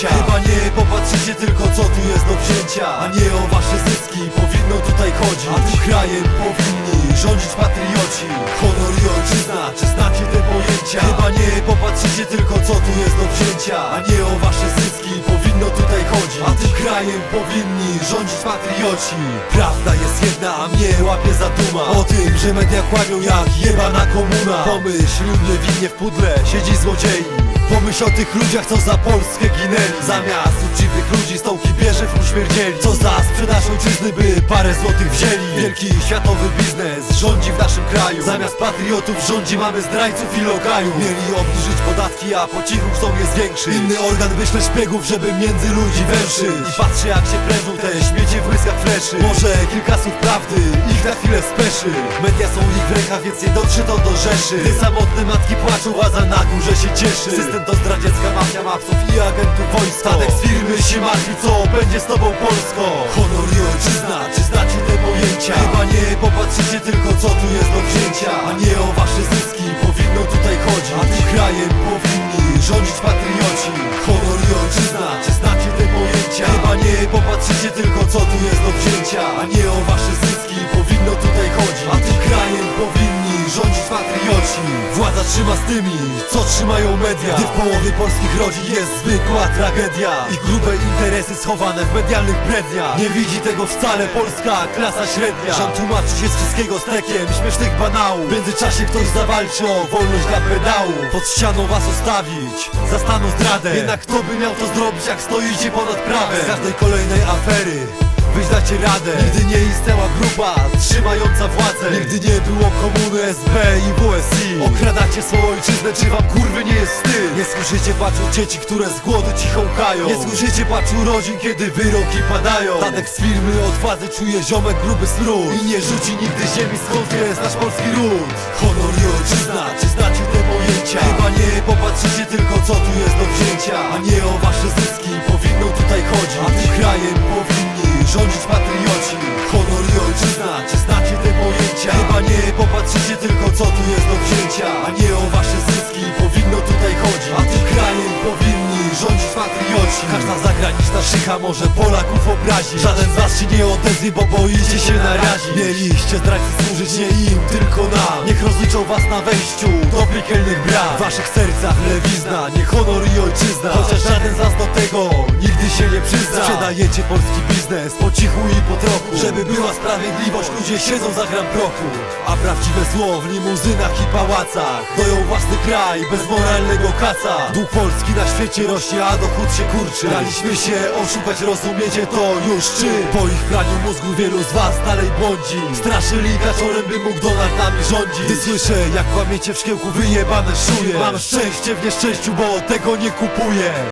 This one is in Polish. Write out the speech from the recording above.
pojęcia Chyba nie popatrzycie tylko co tu jest do wzięcia. A nie o wasze zyski powinno tutaj chodzić. A tym krajem powinni rządzić patrioci. Honor i ojczyzna, czy znacie te pojęcia? Chyba nie popatrzycie tylko co tu jest do wzięcia. A nie o wasze krajem powinni rządzić patrioci. Prawda jest jedna, a mnie łapie za duma. O tym, że media kłamią jak jebana komuna. Pomyśl, niewinnie w pudle siedzi złodziei. Pomyśl o tych ludziach, co za Polskę ginęli. Zamiast uczciwych ludzi stołki bierze w śmierdzieli Co za sprzedaż ojczyzny, by parę złotych wzięli. Wielki światowy biznes rządzi naszym kraju. Zamiast patriotów rządzi mamy zdrajców i logajów Mieli obniżyć podatki, a po cichu chcą je zwiększyć. Inny organ wyśle szpiegów, żeby między ludzi węszyć. I patrzę jak się prężą te śmiecie w błyskach fleszy. Może kilka słów prawdy, ich na chwilę speszy. Media są ich w rękach, więc nie dotrze to do rzeszy. Gdy samotne matki płaczą, władza na górze się cieszy. System to zdradziecka mafia mawców i agentów wojska Statek z firmy się martwi, co będzie z tobą Polsko? Honor i ojczyzna, czy znacie krajem powinni rządzić patrioci Honor i ojczyzna, czy znacie te pojęcia? Chyba nie popatrzycie tylko co Władza trzyma z tymi, co trzymają media. Gdy w połowie polskich rodzin jest zwykła tragedia I grube interesy schowane w medialnych bredniach Nie widzi tego wcale polska klasa średnia. Rząd tłumaczy się z wszystkiego stekiem śmiesznych banałów. W międzyczasie ktoś zawalczy o wolność dla pedału. Pod ścianą was ustawić, zastaną zdradę. Jednak kto by miał to zrobić jak stoicie ponad prawem? Z każdej kolejnej afery Wyś dacie radę. Nigdy nie istniała grupa trzymająca władzę. Nigdy nie było komuny SB i WSI Okradacie swoją ojczyznę, czy wam kurwy nie jest wstyd? Nie słyszycie płaczu dzieci, które z głodu cicho łkają Nie słyszycie płaczu rodzin, kiedy wyroki padają. Tadek z firmy od władzy czuje ziomek gruby smród I nie rzuci nigdy ziemi, skąd jest nasz polski ród. Honor i ojczyzna, czy znacie te pojęcia? Chyba nie popatrzycie tylko co tu jest do wzięcia. A nie o rządzić patrioci Honor i ojczyzna, czy znacie te pojęcia? Chyba nie popatrzycie tylko co tu jest do wzięcia A nie Każda zagraniczna szycha może Polaków obrazi Żaden z was się nie odezwie, bo boicie się narazić Mieliście zdrajcy służyć nie im, tylko nam. Niech rozliczą was na wejściu do piekielnych bram. W waszych sercach lewizna, nie honor i ojczyzna. Chociaż żaden z was do tego nigdy się nie przyzna. Sprzedajecie polski biznes po cichu i po trochu Żeby była sprawiedliwość, ludzie siedzą za gram prochu A prawdziwe zło w limuzynach i pałacach. Doją własny kraj bez moralnego kaca. Duch Polski na świecie rośnie, a dochód się kurczy Daliśmy się oszukać, rozumiecie to już czy? Po ich praniu mózgu wielu z was dalej błądzi. Straszyli kaczorem, by mógł Donald nami rządzić. Gdy słyszę, jak kłamiecie w szkiełku wyjebane szuje. Mam szczęście w nieszczęściu, bo tego nie kupuję